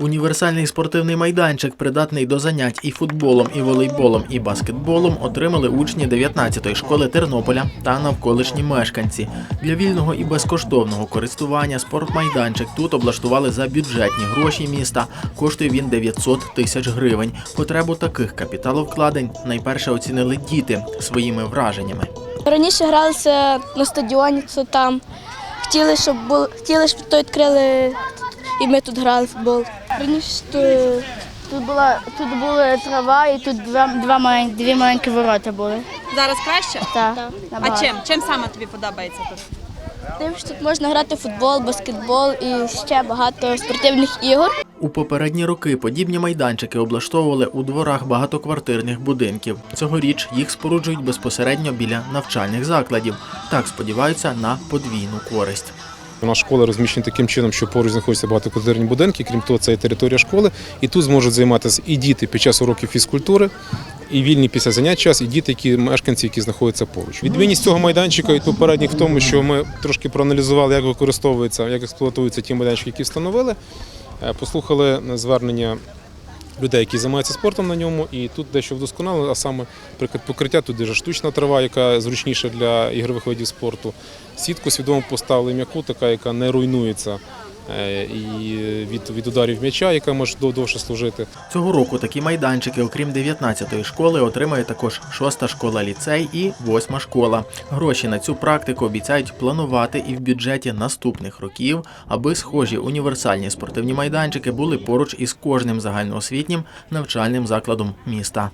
Універсальний спортивний майданчик, придатний до занять і футболом, і волейболом, і баскетболом, отримали учні 19-ї школи Тернополя та навколишні мешканці. Для вільного і безкоштовного користування спортмайданчик тут облаштували за бюджетні гроші міста. Коштує він 900 тисяч гривень. Потребу таких капіталовкладень найперше оцінили діти своїми враженнями. Раніше гралися на стадіоні, це там. Хотіли, щоб було, хотіли, щоб то відкрили, і ми тут грали в футбол. Раніше тут, тут була тут була трава, і тут два, два малень- дві маленькі ворота були. Зараз краще? Так, А чим? Чим саме тобі подобається тут? Тим, що тут можна грати в футбол, баскетбол і ще багато спортивних ігор. У попередні роки подібні майданчики облаштовували у дворах багатоквартирних будинків. Цьогоріч їх споруджують безпосередньо біля навчальних закладів. Так сподіваються на подвійну користь. Нас школа розміщена таким чином, що поруч знаходяться багатоквартирні будинки. Крім того, це і територія школи. І тут зможуть займатися і діти під час уроків фізкультури, і вільні після занять час, і діти, які мешканці, які знаходяться поруч. Відмінність цього майданчика і попередніх в тому, що ми трошки проаналізували, як використовується, як експлуатуються ті майданчики, які встановили. Е, Послухали звернення людей, які займаються спортом на ньому, і тут дещо вдосконалили, а саме приклад покриття, тут дуже штучна трава, яка зручніша для ігрових видів спорту. Сітку свідомо поставили м'яку, така, яка не руйнується. Е, І від, від ударів м'яча, яка може дов- довше служити. Цього року такі майданчики, окрім 19-ї школи, отримає також 6-та школа ліцей і 8-ма школа. Гроші на цю практику обіцяють планувати і в бюджеті наступних років, аби схожі універсальні спортивні майданчики були поруч із кожним загальноосвітнім навчальним закладом міста.